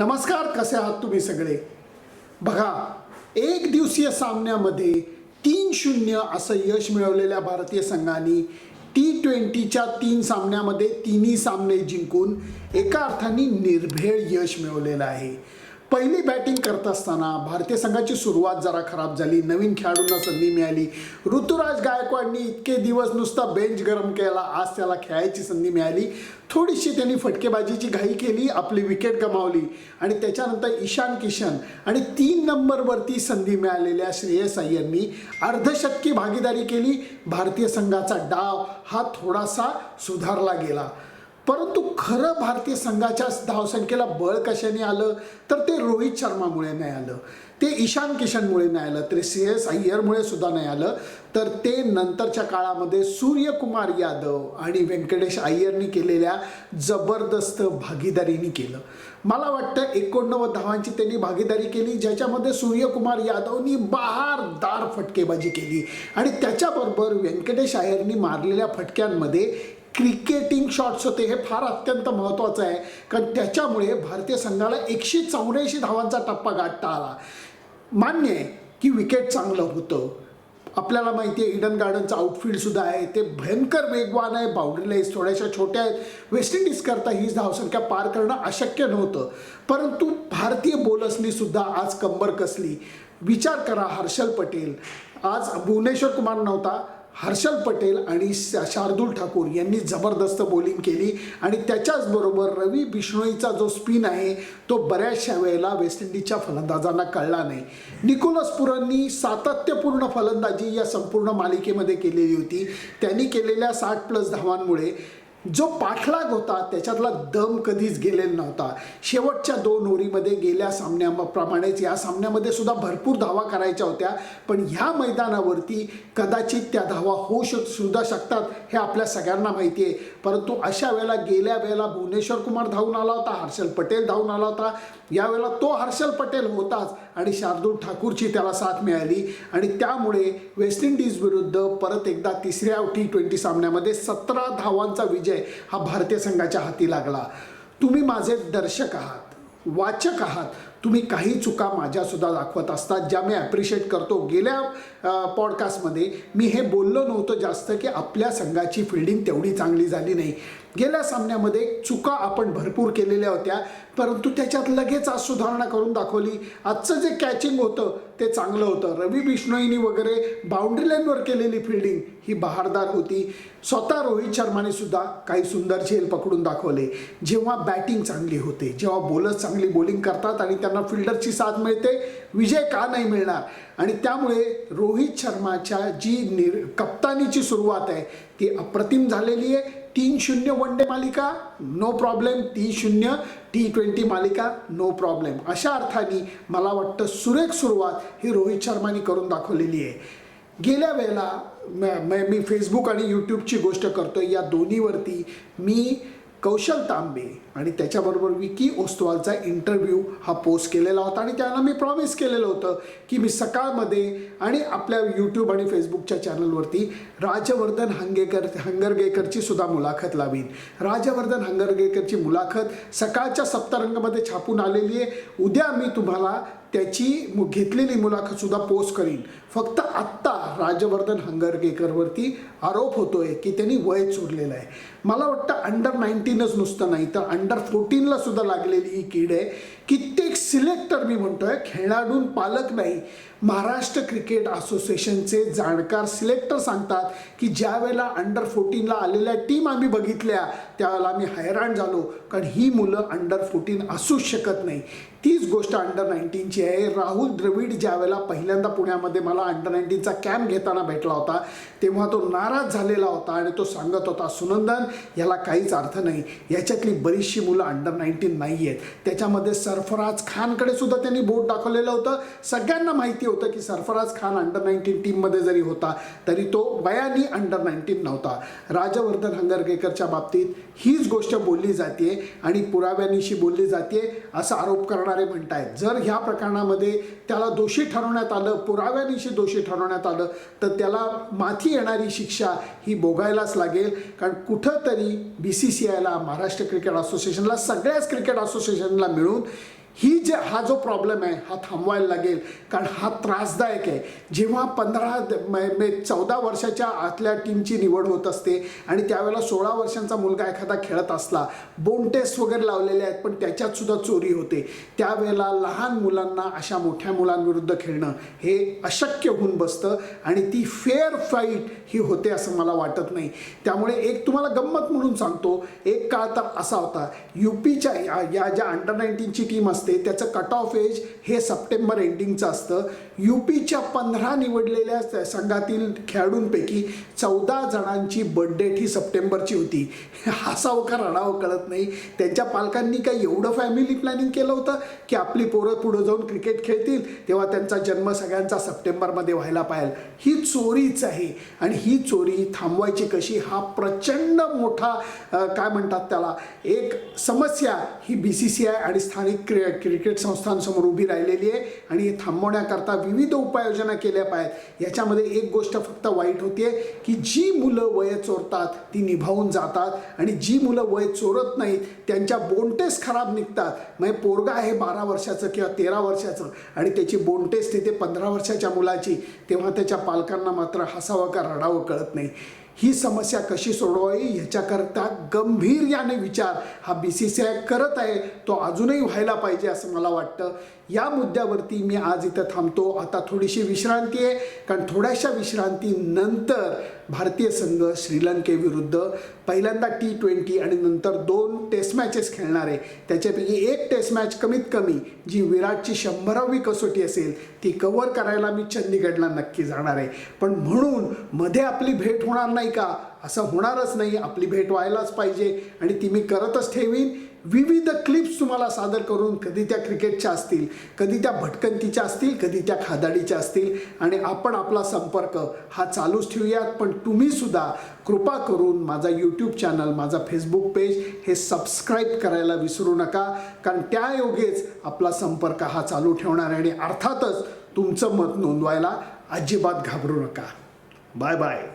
नमस्कार कसे आहात तुम्ही सगळे? बघा एक दिवसीय सामन्यामध्ये तीन शून्य असं यश मिळवलेल्या भारतीय संघाने टी ट्वेंटीच्या तीन सामन्यामध्ये तिन्ही सामने जिंकून एका अर्थाने निर्भेळ यश मिळवलेलं आहे. पहिली बॅटिंग करत असताना भारतीय संघाची सुरुवात जरा खराब झाली. नवीन खेळाडूंना संधी मिळाली. ऋतुराज गायकवाडनी इतके दिवस नुसता बेंच गरम केला आज त्याला खेळायची संधी मिळाली. थोडीशी त्यांनी फटकेबाजीची घाई केली आपली विकेट गमावली आणि त्याच्यानंतर ईशान किशन आणि तीन नंबरवरती संधी मिळालेल्या श्रेयस अय्यरनी अर्धशतकी भागीदारी केली. भारतीय संघाचा डाव हा थोडासा सुधारला गेला. परंतु खरं भारतीय संघाच्या धावसंख्येला बळ कशाने आलं? तर ते रोहित शर्मामुळे नाही आलं. ते ईशान किशनमुळे नाही आलं. ते एस अय्यरमुळे सुद्धा नाही आलं. तर ते नंतरच्या काळामध्ये सूर्यकुमार यादव आणि व्यंकटेश अय्यरनी केलेल्या जबरदस्त भागीदारीने केलं. मला वाटतं एकोणनव्वद धावांची त्यांनी भागीदारी केली ज्याच्यामध्ये सूर्यकुमार यादवनी बहारदार फटकेबाजी केली. आणि त्याच्याबरोबर व्यंकटेश अय्यरनी मारलेल्या फटक्यांमध्ये क्रिकेटिंग शॉट्स होते हे फार अत्यंत महत्त्वाचं आहे. कारण त्याच्यामुळे भारतीय संघाला एकशे चौऱ्याऐंशी धावांचा टप्पा गाठता आला. मान्य आहे की विकेट चांगलं होतं. आपल्याला माहिती आहे इडन गार्डनचं आउटफील्डसुद्धा आहे. ते भयंकर वेगवान आहे. बाउंड्री लाईन्स थोड्याशा छोट्या आहेत. वेस्ट इंडिजकरता ही धावसंख्या पार करणं अशक्य नव्हतं. परंतु भारतीय बॉलर्सनी सुद्धा आज कंबर कसली. विचार करा हर्षल पटेल. आज भुवनेश्वर कुमार नव्हता. हर्षल पटेल आणि शा- शार्दूल ठाकूर यांनी जबरदस्त बॉलिंग केली. आणि त्याच्याचबरोबर रवी बिश्नोईचा जो स्पिन आहे तो बऱ्याचशा वेळेला वेस्ट इंडिजच्या फलंदाजांना कळला नाही. निकोलस पुरांनी सातत्यपूर्ण फलंदाजी या संपूर्ण मालिकेमध्ये केलेली होती. त्यांनी केलेल्या साठ प्लस धावांमुळे जो पाठलाग होता त्याच्यातला दम कधीच गेलेला नव्हता. शेवटच्या दोन ओरीमध्ये गेल्या सामन्याप्रमाणेच या सामन्यामध्ये सुद्धा भरपूर धावा करायच्या होत्या. पण ह्या मैदानावरती कदाचित त्या धावा होऊ शक सुद्धा शकतात हे आपल्या सगळ्यांना माहिती आहे. परंतु अशा वेळेला गेल्या वेळेला भुवनेश्वर कुमार धावून आला होता हर्षल पटेल धावून आला होता. यावेळेला तो हर्षल पटेल होताच. आणि शार्दूल ठाकूरची त्याला साथ मिळाली. आणि त्यामुळे वेस्ट इंडिज विरुद्ध परत एकदा तिसऱ्या टी ट्वेंटी सामन्यामध्ये सतरा धावांचा विजय हा भारतीय संघाच्या हाती लागला. तुम्ही माझे दर्शक आहात वाचक आहात. तुम्ही काही चुका माझ्यासुद्धा दाखवत असतात ज्या मी ॲप्रिशिएट करतो. गेल्या पॉडकास्टमध्ये मी हे बोललो नव्हतं जास्त की आपल्या संघाची फिल्डिंग तेवढी चांगली झाली नाही. गेल्या सामन्यामध्ये चुका आपण भरपूर केलेल्या होत्या परंतु त्याच्यात लगेच आज सुधारणा करून दाखवली. आजचं जे कॅचिंग होतं ते चांगलं होतं. रवी बिष्णोईनी वगैरे बाउंड्री लाईनवर केलेली फिल्डिंग ही बहारदार होती. स्वतः रोहित शर्माने सुद्धा काही सुंदर झेल पकडून दाखवले. जेव्हा बॅटिंग चांगली होते जेव्हा बॉलर्स चांगली बॉलिंग करतात आणि त्या त्यांना फिल्डरची साथ मिळते विजय का नाही मिळणार? आणि त्यामुळे रोहित शर्माच्या जी निर कप्तानीची सुरुवात आहे ती अप्रतिम झालेली आहे. तीन शून्य वन डे मालिका नो प्रॉब्लेम तीन शून्य टी ट्वेंटी मालिका नो प्रॉब्लेम अशा अर्थाने मला वाटतं सुरेख सुरुवात ही रोहित शर्माने करून दाखवलेली आहे. गेल्या वेळेला म- मी फेसबुक आणि यूट्यूबची गोष्ट करतो या दोन्हीवरती मी कौशल तांबे आणि त्याच्याबरोबर विकी ओस्तवालचा इंटरव्ह्यू हा पोस्ट केलेला होता. आणि त्यांना मी प्रॉमिस केलेलं होतं की मी सकाळमध्ये आणि आपल्या यूट्यूब आणि फेसबुकच्या चॅनलवरती राजवर्धन हंगेकर हंगरगेकरची सुद्धा मुलाखत लावीन. राजवर्धन हंगरगेकरची मुलाखत सकाळच्या सप्तरंगमध्ये छापून आलेली आहे. उद्या मी तुम्हाला त्याची घेतलेली मुलाखत सुद्धा पोस्ट करीन. फक्त आत्ता राजवर्धन हंगरगेकरवरती आरोप होतोय की त्यांनी वय चोरलेलं आहे. मला वाटतं अंडर नाईन्टीनच नुसतं नाही तर अंडर फोर्टीनला सुद्धा लागलेली ही कीड आहे. कित्येक सिलेक्टर मी म्हणतोय खेळाडून पालक नाही. महाराष्ट्र क्रिकेट असोसिएशनचे जाणकार सिलेक्टर सांगतात की ज्या वेळेला अंडर फोर्टीनला आलेल्या टीम आम्ही बघितल्या त्यावेळेला आम्ही हैराण झालो. कारण ही मुलं अंडर फोर्टीन असूच शकत नाही. तीच गोष्ट अंडर नाईन्टीनची आहे. राहुल द्रविड ज्या वेळेला पहिल्यांदा पुण्यामध्ये मला अंडर नाईन्टीनचा कॅम्प घेताना भेटला होता तेव्हा तो नाराज झालेला होता आणि तो सांगत होता सुनंदन याला काहीच अर्थ नाही. याच्यातली बरीचशी मुलं अंडर नाईन्टीन नाही आहेत त्याच्यामध्ये सरफराज खानकडे सुद्धा त्यांनी बोट दाखवलेलं होतं. सगळ्यांना माहिती होतं की सरफराज खान अंडर नाईन्टीन टीममध्ये जरी होता तरी तो वयानी अंडर नाईन्टीन नव्हता. राजवर्धन हंगरगेकरच्या बाबतीत हीच गोष्ट बोलली जाते आणि पुराव्यानिशी बोलली जाते असा आरोप करणारे म्हणत आहेत जर ह्या प्रकरणामध्ये त्याला दोषी ठरवण्यात आलं पुराव्यानिशी दोषी ठरवण्यात आलं तर त्याला माथी येणारी शिक्षा ही भोगायलाच लागेल. कारण कुठंतरी बी सी सी आयला महाराष्ट्र क्रिकेट असोसिएशनला सगळ्याच क्रिकेट असोसिएशनला मिळून ही जे हा जो प्रॉब्लेम आहे हा थांबवायला लागेल. कारण हा त्रासदायक आहे. जेव्हा पंधरा चौदा वर्षाच्या आतल्या टीमची निवड होत असते आणि त्यावेळेला सोळा वर्षांचा मुलगा एखादा खेळत असला बोन टेस्ट वगैरे लावलेले आहेत पण त्याच्यात सुद्धा चोरी होते. त्यावेळेला लहान मुलांना अशा मोठ्या मुलांविरुद्ध खेळणं हे अशक्य होऊन बसतं आणि ती फेअर फाईट ही होते असं मला वाटत नाही. त्यामुळे एक तुम्हाला गंमत म्हणून सांगतो. एक काळ तर असा होता. यू पीच्या या या ज्या अंडर नाईन्टीनची टीम असते त्याचं कट ऑफ एज हे सप्टेंबर एंडिंगचं असतं. यू पीच्या पंधरा निवडलेल्या संघातील खेळाडूंपैकी चौदा जणांची बर्थडेट ही सप्टेंबरची होती. हसावं का रडावं कळत नाही. त्यांच्या पालकांनी काही एवढं फॅमिली प्लॅनिंग केलं होतं की आपली पोरं पुढं जाऊन क्रिकेट खेळतील तेव्हा त्यांचा जन्म सगळ्यांचा सप्टेंबरमध्ये व्हायला पाहिजे ही चोरीच आहे. आणि ही चोरी थांबवायची कशी? हा प्रचंड मोठा काय म्हणतात त्याला? एक समस्या ही बी सी सी आय आणि स्थानिक क्रीडा क्रिकेट संस्थांसमोर उभी राहिलेली आहे आणि हे थांबवण्याकरता विविध उपाययोजना केल्या पाहिजेत. याच्यामध्ये एक गोष्ट फक्त वाईट होते की जी मुलं वय चोरतात ती निभावून जातात आणि जी मुलं वय चोरत नाहीत त्यांच्या बोनटेस खराब निघतात. म्हणजे पोरगा आहे बारा वर्षाचं किंवा तेरा वर्षाचं आणि त्याची बोनटेस तिथे पंधरा वर्षाच्या मुलाची तेव्हा त्याच्या पालकांना मात्र हसावं का रडावं कळत नाही. ही समस्या कशी सोडवावी ह्याच्याकरता गंभीर्याने विचार हा बी सी सी आय करत आहे. तो अजूनही व्हायला पाहिजे असं मला वाटतं. या मुद्द्यावरती मी आज इथं थांबतो. आता थोडीशी विश्रांती आहे. कारण थोड्याशा विश्रांतीनंतर भारतीय संघ श्रीलंकेविरुद्ध पहिल्यांदा टी ट्वेंटी आणि नंतर दोन टेस्ट मॅचेस खेळणार. आहे त्याच्यापैकी एक टेस्ट मॅच कमीत कमी जी विराटची शंभरावी कसोटी असेल ती कव्हर करायला मी चंदीगडला नक्की जाणार आहे. पण म्हणून मध्ये आपली भेट होणार नाही का? असं होणारच नाही. आपली भेट व्हायलाच पाहिजे आणि ती मी करतच ठेवीन. विविध क्लिप्स तुम्हाला सादर करून कधी त्या क्रिकेटच्या असतील कधी त्या भटकंतीच्या असतील कधी त्या खादाडीच्या असतील आणि आपण आपला संपर्क हा चालूच ठेवूयात. पण तुम्हीसुद्धा कृपा करून माझा यूट्यूब चॅनल माझा फेसबुक पेज हे सबस्क्राईब करायला विसरू नका. कारण त्यायोगेच आपला संपर्क हा चालू ठेवणार आहे आणि अर्थातच तुमचं मत नोंदवायला अजिबात घाबरू नका. Bye bye